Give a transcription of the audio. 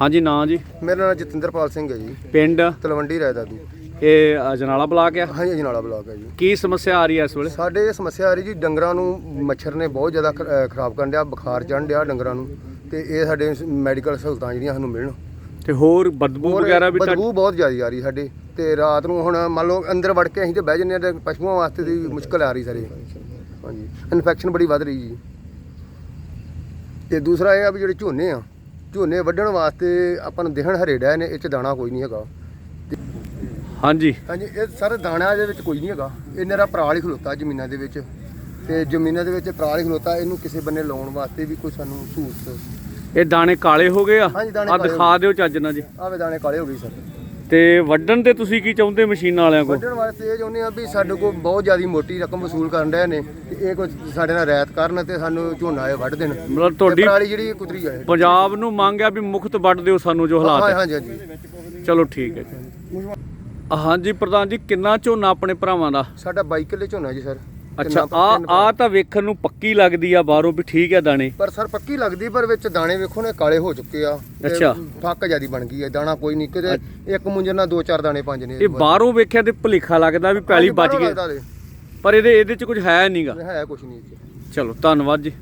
ਹਾਂਜੀ ਨਾਂ ਜੀ? ਮੇਰਾ ਨਾਮ ਜਤਿੰਦਰਪਾਲ ਸਿੰਘ ਹੈ ਜੀ। ਪਿੰਡ? ਤਲਵੰਡੀ ਰਾਇਦਾਦੂ ਇਹ ਅਜਨਾਲਾ ਬਲਾਕ ਆ? ਹਾਂਜੀ ਅਜਨਾਲਾ ਬਲਾਕ ਹੈ ਜੀ। ਕੀ ਸਮੱਸਿਆ ਆ ਰਹੀ ਹੈ ਇਸ ਵੇਲੇ? ਸਾਡੇ ਇਹ ਸਮੱਸਿਆ ਆ ਰਹੀ ਜੀ ਡੰਗਰਾਂ ਨੂੰ ਮੱਛਰ ਨੇ ਬਹੁਤ ਜ਼ਿਆਦਾ ਖ- ਖਰਾਬ ਕਰਨ ਡਿਆ ਬੁਖਾਰ ਚੜ੍ਹਨ ਡਿਆ ਡੰਗਰਾਂ ਨੂੰ। ਤੇ ਇਹ ਸਾਡੇ ਮੈਡੀਕਲ ਸਹੂਲਤਾਂ ਜਿਹੜੀਆਂ ਸਾਨੂੰ ਮਿਲਣ। ਤੇ ਹੋਰ ਬਦਬੂ ਹੋਰ ਵਗੈਰਾ ਵੀ ਬਦਬੂ ਬਹੁਤ ਜ਼ਿਆਦਾ ਆ ਰਹੀ ਸਾਡੇ। ਤੇ ਰਾਤ ਨੂੰ ਹੁਣ ਮੰਨ ਲਓ ਅੰਦਰ ਵੜ ਕੇ ਅਸੀਂ ਤੇ ਬਹਿ ਜੰਨੇ ਆ ਤੇ ਪਸ਼ੂਆਂ ਵਾਸਤੇ ਦੀ ਮੁਸ਼ਕਲ ਆ ਰਹੀ ਸਾਰੇ। ਹਾਂਜੀ। ਇਨਫੈਕਸ਼ਨ ਬੜੀ ਵੱਧ ਰਹੀ ਜੀ। ਤੇ ਦੂਸਰਾ ਇਹ ਆ ਵੀ ਜਿਹੜੇ ਝੋਨੇ ਆ ਝੋਨੇ ਵੱਢਣ ਵਾਸਤੇ ਆਪਾਂ ਨੂੰ ਦਿਖਣ ਹਰੇ ਡੈ ਨੇ ਇਹ ਚ ਦਾਣਾ ਕੋਈ ਨਹੀਂ ਹੈਗਾ। ਹਾਂਜੀ। ਹਾਂਜੀ ਇਹ ਸਾਰੇ ਦਾਣਾ ਦੇ ਵਿੱਚ ਕੋਈ ਨਹੀਂ ਹੈਗਾ। ਇਹ ਮੇਰਾ ਪਰਾਲ ਹੀ ਖਲੋਤਾ ਜ਼ਮੀਨਾਂ ਦੇ ਵਿੱਚ। ਤੇ ਜ਼ਮੀਨਾਂ ਦੇ ਵਿੱਚ ਪਰਾਲ ਹੀ ਖਲੋਤਾ ਇਹਨੂੰ ਕਿਸੇ ਬੰਨੇ ਲਾਉਣ ਵਾਸਤੇ ਵੀ ਕੋਈ ਸਾਨੂੰ ਸਹੂਲਤ। ਇਹ ਦਾਣੇ ਕਾਲੇ ਹੋ ਗਏ ਆ? ਹਾਂਜੀ, ਦਾਣੇ ਆ ਕਾਲੇ ਦਿਖਾ ਦਿਓ ਚੱਜ ਨਾਲ ਜੀ। ਆਵੇ ਦਾਣੇ ਕਾਲੇ ਹੋ ਗਏ ਸਰ। ਤੇ ਵੱਢਣ ਤੇ ਤੁਸੀਂ ਕੀ ਚਾਹੁੰਦੇ ਮਸ਼ੀਨਾਂ ਵਾਲਿਆਂ ਕੋਲ? ਵੱਢਣ ਵਾਸਤੇ ਇਹ ਚਾਹੁੰਦੇ ਆ ਵੀ ਸਾਡੇ ਕੋਲ ਬਹੁਤ ਜ਼ਿਆਦੀ ਮੋਟੀ ਰਕਮ ਵਸੂਲ ਕਰਨ ਰਹੇ ਨੇ ਤੇ ਇਹ ਕੋਈ ਸਾਡੇ ਨਾਲ ਰਾਇਤ ਕਰਨ ਤੇ ਸਾਨੂੰ ਝੋਨਾ ਇਹ ਵੱਢ ਦੇਣ। ਮਤਲਬ ਤੁਹਾਡੀ ਪਰਾਲੀ ਜਿਹੜੀ ਕੁਤਰੀ ਹੈ ਪੰਜਾਬ ਨੂੰ ਮੰਗ ਆ ਵੀ ਮੁਕਤ ਵੱਢ ਦਿਓ ਸਾਨੂੰ ਜੋ ਹਾਲਾਤ ਹੈ ਹਾਂਜੀ ਹਾਂਜੀ। ਚਲੋ ਠੀਕ ਹੈ ਜੀ। ਹਾਂਜੀ ਪ੍ਰਧਾਨ ਜੀ ਕਿੰਨਾ ਝੋਨਾ ਆਪਣੇ ਭਰਾਵਾਂ ਦਾ? ਸਾਡਾ 22 ਕਿੱਲੇ ਝੋਨਾ ਜੀ ਸਰ। ਅੱਛਾ ਆ ਆ ਤਾਂ ਵੇਖਣ ਨੂੰ ਪੱਕੀ ਲੱਗਦੀ ਆ ਬਾਹਰੋਂ ਵੀ ਠੀਕ ਹੈ ਦਾਣੇ। ਪਰ ਸਰ ਪੱਕੀ ਲੱਗਦੀ ਪਰ ਵਿੱਚ ਦਾਣੇ ਵੇਖੋ ਨੇ ਕਾਲੇ ਹੋ ਚੁੱਕੇ ਆ। ਤੇ ਅੱਛਾ। ਠੱਕ ਜਿਆਦੀ ਬਣ ਗਈ ਹੈ ਦਾਣਾ ਕੋਈ ਨਹੀਂ ਕਿਤੇ ਇੱਕ ਮੁੰਜਰ ਨਾਲ ਦੋ ਚਾਰ ਦਾਣੇ ਪੰਜ ਨੇ ਇਹ ਬਾਹਰੋਂ ਵੇਖਿਆ ਤੇ ਭੁਲੇਖਾ ਲੱਗਦਾ ਵੀ ਪੈਲੀ ਬਚ ਗਈ। ਪਰ ਇਹਦੇ ਇਹਦੇ ਚ ਕੁਝ ਹੈ ਨਹੀਂਗਾ ਹੈ ਕੁਛ ਨਹੀਂ ਚਲੋ ਧੰਨਵਾਦ ਜੀ।